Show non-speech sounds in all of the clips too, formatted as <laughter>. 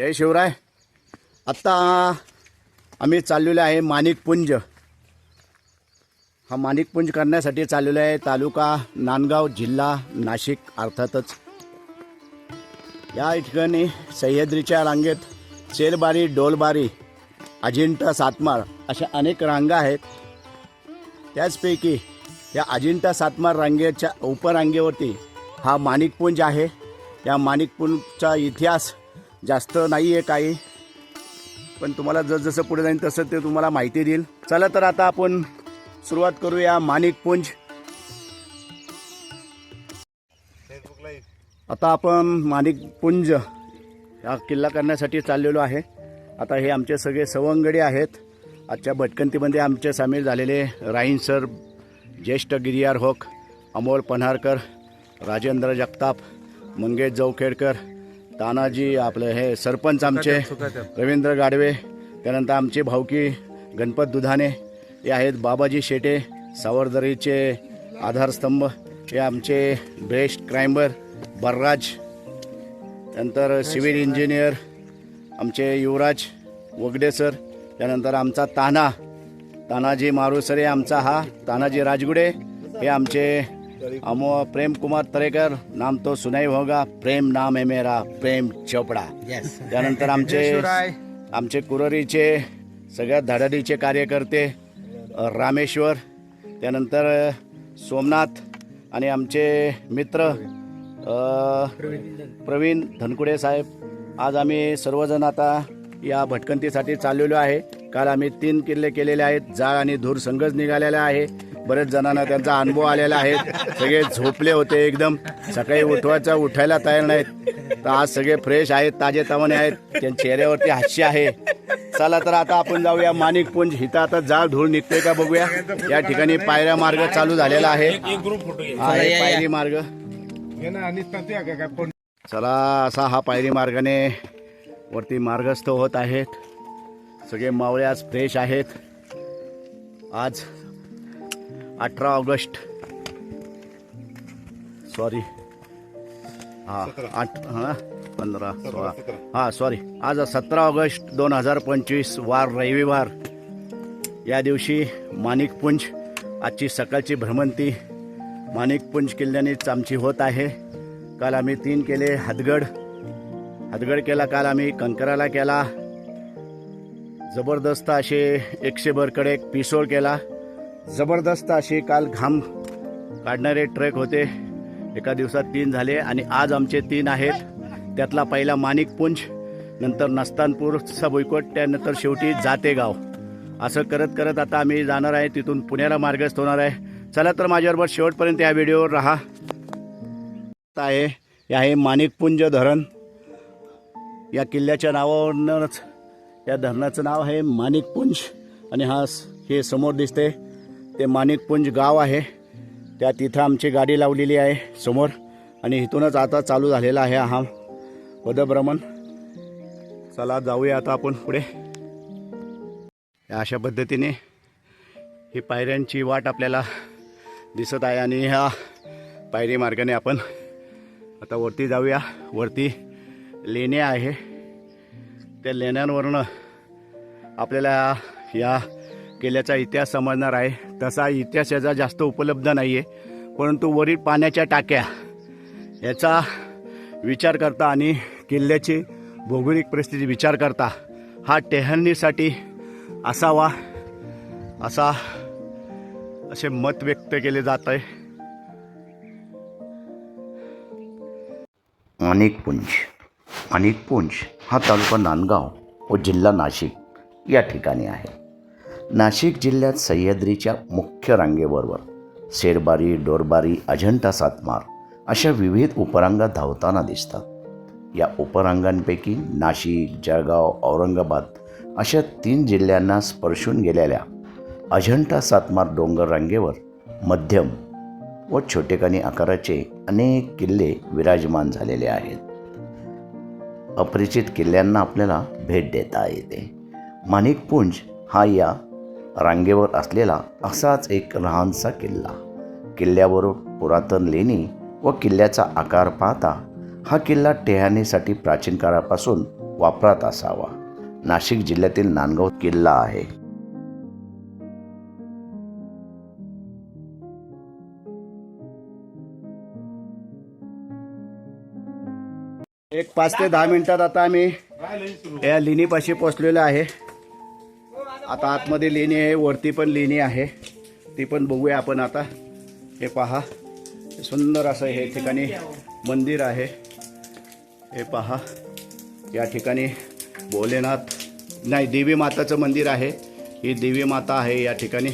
जय शिवराय. आत्ता आम्ही चाललेलो आहे माणिकपुंज. हा माणिकपुंज करण्यासाठी चाललेलो आहे तालुका नांदगाव जिल्हा नाशिक अर्थातच. या ठिकाणी सह्याद्रीच्या रांगेत सेलबारी डोलबारी अजिंठा सातमाळ अशा अनेक रांगा आहेत. त्याचपैकी या अजिंठा सातमाळ रांगेच्या उपरांगेवरती हा माणिकपुंज आहे. या माणिकपुंजचा इतिहास जास्त नाही आहे काही. पण तुम्हाला जसजसं पुढे जाईल तसं ते तुम्हाला माहिती देईल. चला तर आता आपण सुरुवात करूया माणिकपुंज आता आपण माणिकपुंज हा किल्ला करण्यासाठी चाललेलो आहे. आता हे आमचे सगळे सवंगडी आहेत. आजच्या भटकंतीमध्ये आमचे सामील झालेले राहीन सर ज्येष्ठ गिरियार होक अमोल पन्हारकर राजेंद्र जगताप मंगेश जवखेडकर तानाजी आपले हे सरपंच आमचे रवींद्र गाडवे त्यानंतर आमचे भाऊकी गणपत दुधाने हे आहेत बाबाजी शेटे सावरदरीचे आधारस्तंभ हे आमचे बेस्ट क्रायमर बर्राज त्यानंतर सिव्हिल इंजिनियर आमचे युवराज वगडे सर त्यानंतर आमचा ताना तानाजी मारुसरे आमचा हा तानाजी राजगुडे हे आमचे अमो प्रेम कुमार तरेकर नाम तो सुनाई होगा प्रेम नाम है मेरा प्रेम चोपडा। त्यानंतर <laughs> आमचे आमचे कुररीचे सगळ्यात धडाडीचे कार्यकर्ते अ, रामेश्वर त्यानंतर अ, सोमनाथ आणि आमचे मित्र अ, प्रवीण धनकुडे साहेब. आज आम्ही सर्वजण आता या भटकंतीसाठी चाललेलो आहे. काल आम्ही तीन किल्ले केलेले आहेत. जाळ आणि धूर संघच निघालेला आहे. बरेच जणांना त्यांचा अनुभव आलेला आहे. सगळे झोपले होते एकदम. सकाळी उठवायचा उठायला तयार नाहीत. तर आज सगळे फ्रेश आहेत ताजे तवाने आहेत. त्यांच्या चेहऱ्यावरती हास्य आहे. चला तर आता आपण जाऊया माणिकपुंज इथं आता जाळ धूळ निघते का बघूया. या ठिकाणी पायऱ्या मार्ग चालू झालेला आहे. हा आहे पायरी मार्ग. चला असा हा पायरी मार्गाने वरती मार्गस्थ होत आहेत. सगळे मावळे आज फ्रेश आहेत. आज अठरा ऑगस्ट. सॉरी हा आठ हां पंधरा सोळा. हा सॉरी आज सतरा ऑगस्ट दोन हजार पंचवीस वार रविवार. या दिवशी माणिकपुंज आजची सकाळची भ्रमंती. माणिकपुंज किल्ल्यानेच आमची होत आहे. काल आम्ही तीन केले हदगड. हदगड केला काल आम्ही कंकराला केला. जबरदस्त असे एकशे बरकडे एक पिसोळ केला. जबरदस्त असे काल घाम काढणारे ट्रेक होते. एका दिवसात तीन झाले आणि आज आमचे तीन आहेत. त्यातला पहिला माणिकपुंज नंतर नस्तानपूर सबुईकोट त्यानंतर शेवटी जातेगाव. असं करत करत आता आम्ही जाणार आहे. तिथून पुण्याला मार्गस्थ होणार आहे. चला तर माझ्याबरोबर शेवटपर्यंत या व्हिडिओवर राहा. आता आहे हे आहे माणिकपुंज धरण. या किल्ल्याच्या नावावरूनच या धरणाचं नाव आहे माणिकपुंज. आणि हा हे समोर दिसते. ते माणिकपुंज गाव आहे. त्या तिथं आमची गाडी लावलेली आहे समोर. आणि इथूनच आता चालू झालेला आहे हा पदभ्रमण. चला जाऊया आता आपण पुढे. या अशा पद्धतीने ही पायऱ्यांची वाट आपल्याला दिसत आहे आणि ह्या पायरी मार्गाने आपण आता वरती जाऊया. वरती लेणे आहे. त्या लेण्यांवरनं आपल्याला या किल्ल्याचा इतिहास समजणार आहे. तसा इतिहास याचा जास्त उपलब्ध नाही आहे परंतु वरील पाण्याच्या टाक्या याचा विचार करता आणि किल्ल्याची भौगोलिक परिस्थिती विचार करता हा टेहळणीसाठी असावा असा असे मत व्यक्त केले जात आहे. माणिकपुंज माणिकपुंज हा तालुका नांदगाव व जिल्हा नाशिक या ठिकाणी आहे. नाशिक जिल्ह्यात सह्याद्रीच्या मुख्य रांगेबरोबर शेरबारी डोरबारी अजंठा सातमार अशा विविध उपरांगा धावताना दिसतात. या उपरांगांपैकी नाशिक जळगाव औरंगाबाद अशा तीन जिल्ह्यांना स्पर्शून गेलेल्या अजंठा सातमार डोंगर रांगेवर मध्यम व छोटेखानी आकाराचे अनेक किल्ले विराजमान झालेले आहेत. अपरिचित किल्ल्यांना आपल्याला भेट देता येते. माणिकपुंज हा या रांगेवर असलेला असाच एक लहानसा किल्ला. किल्ल्यावर पुरातन लेणी व किल्ल्याचा आकार पाहता हा किल्ला टेहाणीसाठी प्राचीन काळापासून वापरात असावा. नाशिक जिल्ह्यातील नांदगाव किल्ला आहे. एक पाच ते दहा मिनिटात आता आम्ही या लिनीपाशी पोचलेलो आहे. आता आतमध्ये लेणी आहे वरती पण लेणी आहे. ती पण बघूया आपण आता. हे पहा. सुंदर असं हे ठिकाणी मंदिर आहे. हे पहा. या ठिकाणी भोलेनाथ नाही देवी माताचं मंदिर आहे. ही देवी माता आहे या ठिकाणी.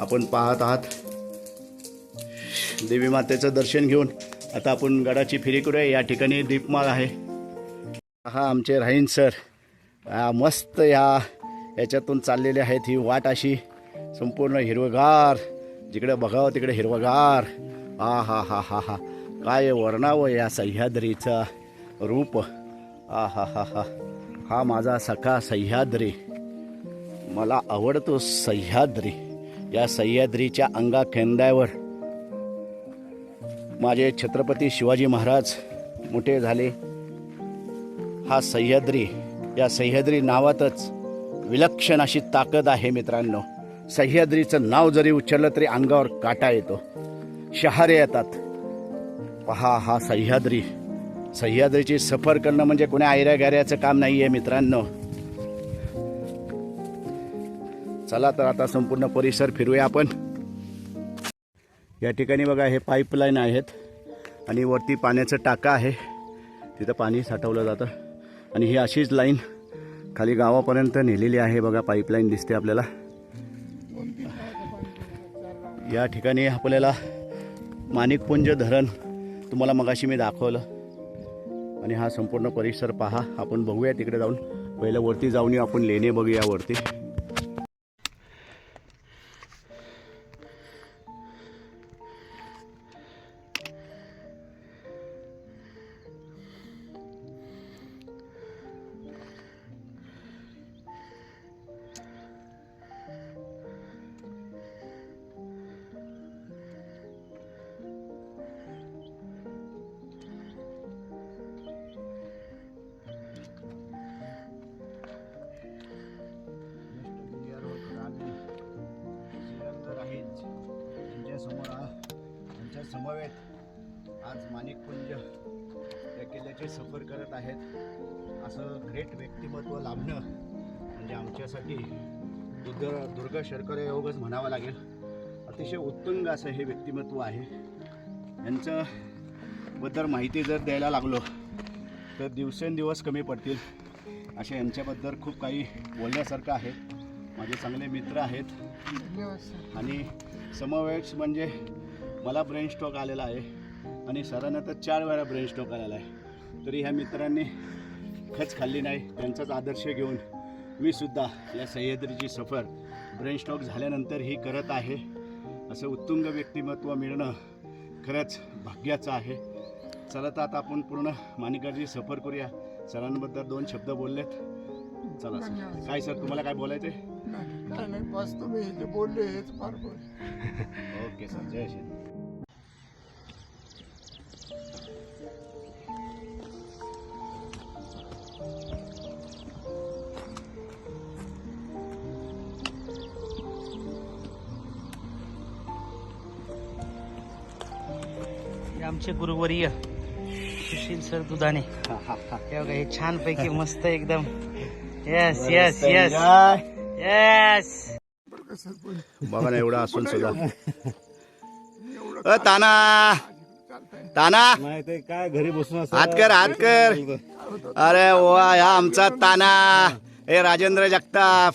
आपण पाहत आहात. देवी मातेचं दर्शन घेऊन आता आपण गडाची फेरी करूया. या ठिकाणी दीपमाळ आहे. हा आमचे राहीन सर. मस्त या याच्यातून चाललेली आहेत ही वाट अशी. संपूर्ण हिरवगार. जिकडे बघावं तिकडे हिरवगार. हा हा हा हा हा. काय वर्णावं या सह्याद्रीचा रूप? आ हा हा हा. हा माझा सखा सह्याद्री. मला आवडतो सह्याद्री. या सह्याद्रीच्या अंगा खेंद्यावर माझे छत्रपती शिवाजी महाराज मोठे झाले. हा सह्याद्री. या सह्याद्री नावातच विलक्षण अशी ताकद आहे मित्रांनो. सह्याद्रीचं नाव जरी उच्चारलं तरी अंगावर काटा येतो. शहारे येतात. पहा हा सह्याद्री. सह्याद्रीची सफर करणं म्हणजे कोण्या आयऱ्या गाऱ्याचं काम नाही आहे मित्रांनो. चला तर आता संपूर्ण परिसर फिरूया आपण. या ठिकाणी बघा हे पाईपलाईन आहेत आणि वरती पाण्याचं टाका आहे. तिथं पाणी साठवलं जातं. आणि ही अशीच लाईन खाली गावापर्यंत नेलेली आहे. बघा पाईपलाईन दिसते आपल्याला. या ठिकाणी आपल्याला माणिकपुंज धरण तुम्हाला मगाशी मी दाखवलं. आणि हा संपूर्ण परिसर पहा. आपण बघूया तिकडे जाऊन. पहिलं वरती जाऊन येऊ. आपण लेणे बघूया वरती. त्यांच्या समवेत आज माणिकपुंज या किल्ल्याची सफर करत आहेत. असं ग्रेट व्यक्तिमत्व लाभणं म्हणजे आमच्यासाठी दुर्ग दुर्ग शर्कर योगच म्हणावं लागेल. अतिशय उत्तुंग असं हे व्यक्तिमत्व आहे. यांचं बद्दल माहिती जर द्यायला लागलो तर दिवसेंदिवस कमी पडतील. असे यांच्याबद्दल खूप काही बोलण्यासारखं आहे. माझे चांगले मित्र आहेत. आणि समवेश म्हणजे मला ब्रेन स्ट्रोक आलेला आहे. आणि सरांना तर चार वेळा ब्रेन स्ट्रोक आलेला आहे. तरी ह्या मित्रांनी खच खाल्ली नाही. त्यांचाच आदर्श घेऊन मी सुद्धा या सह्याद्रीची सफर ब्रेन स्ट्रोक झाल्यानंतरही करत आहे. असं उत्तुंग व्यक्तिमत्व मिळणं खरंच भाग्याचं आहे. चला तर आता आपण पूर्ण माणिकाची सफर करूया. सरांबद्दल दोन शब्द बोललेत. चला सर. काय सर तुम्हाला काय बोलायचं आहे काय नाही बस तुम्ही जे बोलले हेच फार बोल. ओके सर जय श्री हे आमचे गुरुवर्य सुशील सर दुधाने. हे बघा हे छान पैकी मस्त एकदम. येस येस येस येस बघा ना एवढा असून सुद्धा. अ ताना. ताना. नाही ते काय घरी बसून हात कर हात कर. अरे वा ह्या आमचा ताना. हे राजेंद्र जगताप.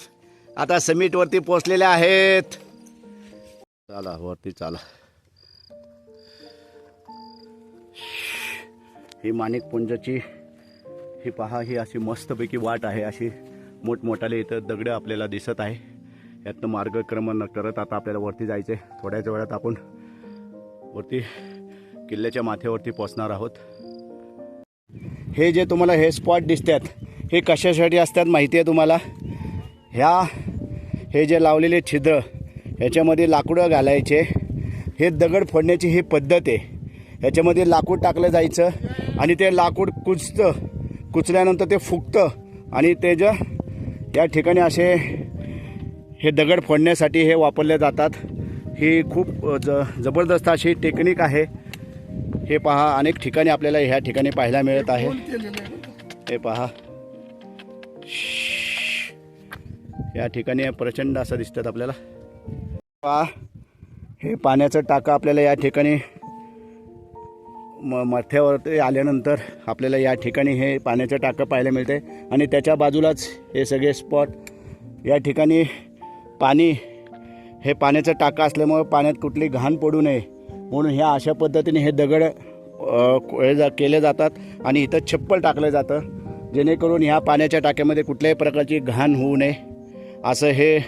आता समिट वरती पोचलेले आहेत. चला वरती चला. ही माणिकपुंजाची ही पहा ही अशी मस्तपैकी वाट आहे अशी मोठमोठाले इथं दगडं आपल्याला दिसत आहे. यातनं मार्गक्रमण करत आता आपल्याला वरती जायचं आहे थोड्याच वेळात आपण वरती किल्ल्याच्या माथ्यावरती पोचणार आहोत. हे जे तुम्हाला हे स्पॉट दिसतात हे कशासाठी असतात माहिती आहे तुम्हाला? ह्या हे जे लावलेले छिद्र ह्याच्यामध्ये लाकडं घालायचे. हे दगड फोडण्याची ही पद्धत आहे. ह्याच्यामध्ये लाकूड टाकलं जायचं आणि ते लाकूड कुचतं कुचल्यानंतर ते फुगतं आणि ते या ठिकाणी असे हे दगड फोडण्यासाठी हे वापरले जातात. ही खूप ज जबरदस्त अशी टेक्निक आहे. हे पहा अनेक ठिकाणी आपल्याला ह्या ठिकाणी पाहायला मिळत आहे. आहे हे पहा. या ठिकाणी प्रचंड असं दिसतात आपल्याला. पहा. हे पाण्याचं टाकं आपल्याला या ठिकाणी म मथ्यावरती आल्यानंतर आपल्याला या ठिकाणी हे पाण्याचं टाकं पाहायला मिळते आणि त्याच्या बाजूलाच हे सगळे स्पॉट या ठिकाणी पाणी हे पाण्याचं टाकं असल्यामुळं पाण्यात कुठली घाण पडू नये. म्हणून ह्या अशा पद्धतीने हे दगड हे जा केले जातात आणि इथं छप्पल टाकलं जातं. जेणेकरून ह्या पाण्याच्या टाक्यामध्ये कुठल्याही प्रकारची घाण होऊ नये. असं हे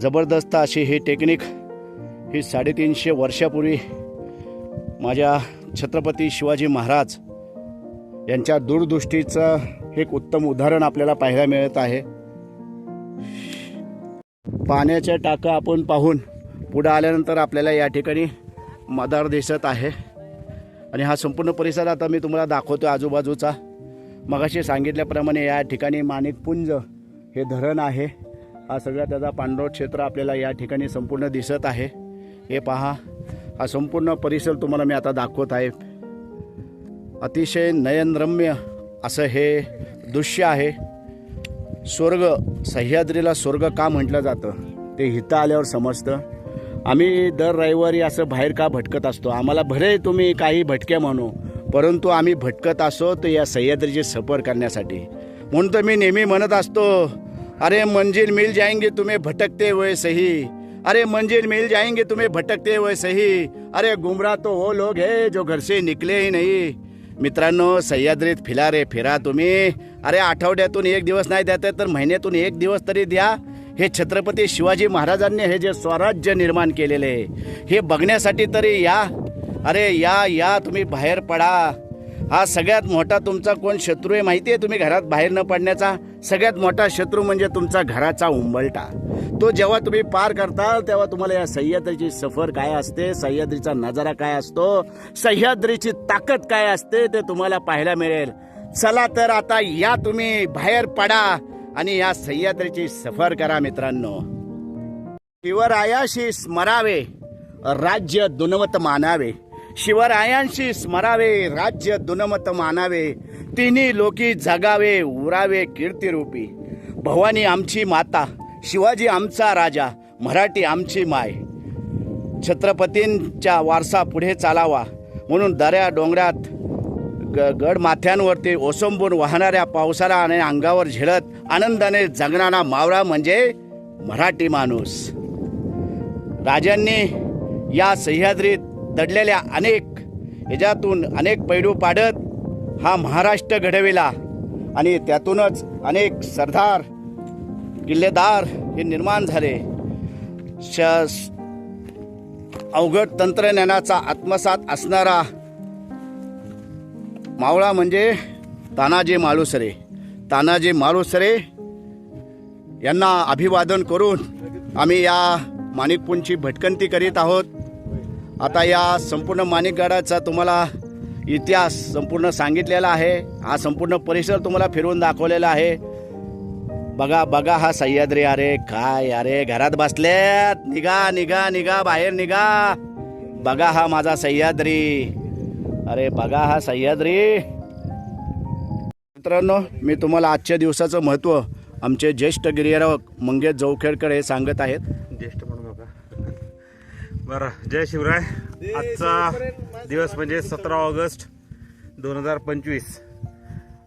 जबरदस्त अशी ही टेक्निक ही साडेतीनशे वर्षापूर्वी माझ्या छत्रपती शिवाजी महाराज यांच्या दूरदृष्टीचं एक उत्तम उदाहरण आपल्याला पाहायला मिळत आहे. पाण्याच्या टाका आपण पाहून पुढं आल्यानंतर आपल्याला या ठिकाणी मदार दिसत आहे. आणि हा संपूर्ण परिसर आता मी तुम्हाला दाखवतो आजूबाजूचा. मगाशी सांगितल्याप्रमाणे या ठिकाणी माणिकपुंज हे धरण आहे. हा सगळा त्याचा पांडव क्षेत्र आपल्याला या ठिकाणी संपूर्ण दिसत आहे. हे पहा. हा संपूर्ण परिसर तुम्हाला मी आता दाखवत आहे. अतिशय नयनरम्य असं हे दृश्य आहे. स्वर्ग सह्याद्रीला स्वर्ग का म्हटलं जातं? ते हिथं आल्यावर समजतं. आम्ही दर रविवारी असं बाहेर का भटकत असतो? आम्हाला भरे तुम्ही काही भटक्या म्हणू परंतु आम्ही भटकत असो तर या सह्याद्रीची सफर करण्यासाठी. म्हणून तर मी नेहमी म्हणत असतो अरे मंजिल मिल जाएंगे तुम्ही भटकते वय सही. अरे मंजिल मिल जाएंगे तुम्हें भटकते हुए सही। अरे गुमराह तो वो लोग है जो घर से निकले ही नहीं। मित्रांनो सह्याद्रीत फिरा रे फिरा तुम्ही। अरे आठवड्यातून एक दिवस नाही देत तर महिन्यातून एक दिवस तरी द्या। हे छत्रपती शिवाजी महाराजांनी हे जे स्वराज्य निर्माण केलेले आहे हे बघण्यासाठी तरी या। अरे या या तुम्ही बाहेर पडा। हा सगळ्यात मोठा तुमचा कोण शत्रू आहे माहिती आहे? तुम्ही घरात बाहेर न पडण्याचा सगळ्यात मोठा शत्रू म्हणजे तुमचा घराचा उंबलटा तो जेव्हा तुम्ही पार करताल तेव्हा तुम्हाला या सह्याद्रीची सफर काय असते? सह्याद्रीचा नजारा काय असतो? सह्याद्रीची ताकद काय असते? ते तुम्हाला पाहायला मिळेल. चला तर आता या तुम्ही बाहेर पडा आणि या सह्याद्रीची सफर करा मित्रांनो. शिवरायाशी स्मरावे राज्य दुनवत मानावे. शिवरायांशी स्मरावे राज्य दुनमत मानावे. तिन्ही लोकी जगावे उरावे कीर्तिरूपी. भवानी आमची माता शिवाजी आमचा राजा मराठी आमची माय. छत्रपतींच्या वारसा पुढे चालावा म्हणून दऱ्या डोंगरात ग गडमाथ्यांवरती ओसंबून वाहणाऱ्या पावसाला आणि अंगावर झेलत आनंदाने जगणारा मावळा म्हणजे मराठी माणूस. राजांनी या सह्याद्रीत दडलेल्या अनेक ह्याच्यातून अनेक पैलू पाडत हा महाराष्ट्र घडविला आणि त्यातूनच अनेक सरदार किल्लेदार हे निर्माण झाले. श अवघड तंत्रज्ञानाचा आत्मसात असणारा मावळा म्हणजे तानाजी मालुसरे. तानाजी मालुसरे यांना अभिवादन करून आम्ही या माणिकपूंची भटकंती करीत आहोत. आता या संपूर्ण माणिकगडाचा तुम्हाला इतिहास संपूर्ण सांगितलेला आहे. हा संपूर्ण परिसर तुम्हाला फिरवून दाखवलेला आहे. बघा बघा हा सह्याद्री अरे काय अरे घरात बसल्यात निघा निघा निघा बाहेर निघा. बघा हा माझा सह्याद्री. अरे बघा हा सह्याद्री. मित्रांनो मी तुम्हाला आजच्या दिवसाचं महत्त्व आमचे ज्येष्ठ गिर्यारोहक मंगेश जवखेडकर हे सांगत आहेत. ज्येष्ठ म्हणून नका बरं जय शिवराय. आजचा दिवस म्हणजे सतरा ऑगस्ट दोन हजार पंचवीस.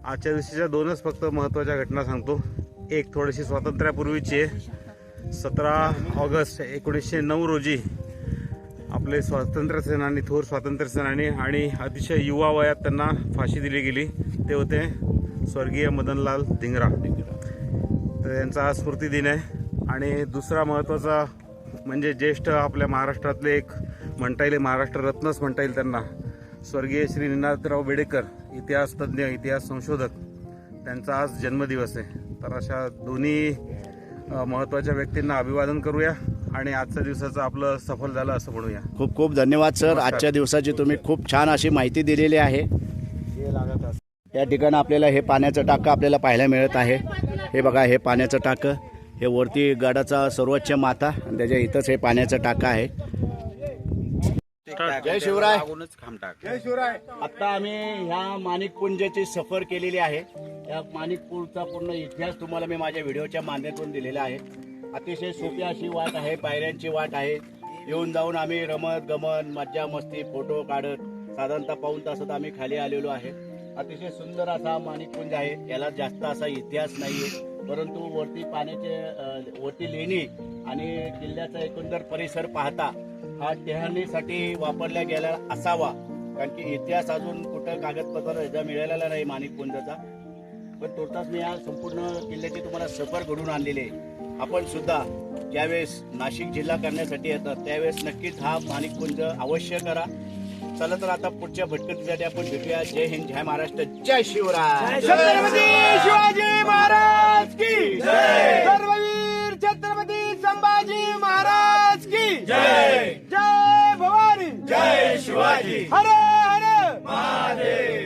आजच्या दिवशीच्या दोनच फक्त महत्त्वाच्या घटना सांगतो. एक थोडीशी स्वातंत्र्यापूर्वीची सतरा ऑगस्ट एकोणीसशे नऊ रोजी आपले स्वातंत्र्य सेनानी थोर स्वातंत्र्य सेनानी आणि अतिशय युवा वयात त्यांना फाशी दिली गेली. ते होते स्वर्गीय मदनलाल धिंगरा. तर यांचा आज स्मृती दिन आहे. आणि दुसरा महत्त्वाचा म्हणजे ज्येष्ठ आपल्या महाराष्ट्रातले एक म्हणता येईल महाराष्ट्र रत्नच म्हणता येईल त्यांना. स्वर्गीय श्री निनाथराव बेडेकर इतिहास तज्ज्ञ इतिहास संशोधक. त्यांचा आज जन्मदिवस आहे. तर अशा दोन्ही महत्त्वाच्या व्यक्तींना अभिवादन करूया आणि आजच्या दिवसाचं आपलं सफल झालं असं म्हणूया. खूप खूप धन्यवाद सर. आजच्या दिवसाची तुम्ही खूप छान अशी माहिती दिलेली आहे. या ठिकाणी आपल्याला हे पाण्याचं टाकं आपल्याला पाहायला मिळत आहे. हे बघा हे पाण्याचं टाकं. हे वरती गडाचा सर्वोच्च माता आणि त्याच्या इथंच हे पाण्याचं टाकं आहे. जय शिवराय. जय शिवराय. आता आम्ही ह्या माणिकपुंजाची सफर केलेली आहे. या माणिकपूरचा पूर्ण इतिहास तुम्हाला मी माझ्या व्हिडिओच्या मान्यतून दिलेला आहे. अतिशय सोपी अशी वाट आहे पायऱ्यांची वाट आहे. येऊन जाऊन आम्ही रमत गमन मज्जा मस्ती फोटो काढत साधारणतः पाऊन तासात आम्ही खाली आलेलो आहे. अतिशय सुंदर असा माणिकपुंज आहे. याला जास्त असा इतिहास नाही आहे परंतु वरती पाण्याचे वरती लेणी आणि किल्ल्याचा एकंदर परिसर पाहता हा टेहळणीसाठी वापरला गेला असावा. कारण की इतिहास अजून कुठं कागदपत्र मिळालेला नाही माणिकपुंजाचा. पण तोडताच मी या संपूर्ण किल्ल्याची तुम्हाला सफर घडून आणलेले आपण सुद्धा ज्यावेळेस नाशिक जिल्हा करण्यासाठी येतात त्यावेळेस नक्कीच हा माणिकपुंज अवश्य करा. चला तर आता पुढच्या भटकतीसाठी आपण भेटूया. जय हिंद जय महाराष्ट्र जय शिवराज महाराज की. जय. सर्ववीर छत्रपती संभाजी महाराज की. जय. जय भवानी. जय शिवाजी. हरे हरे. महादेव.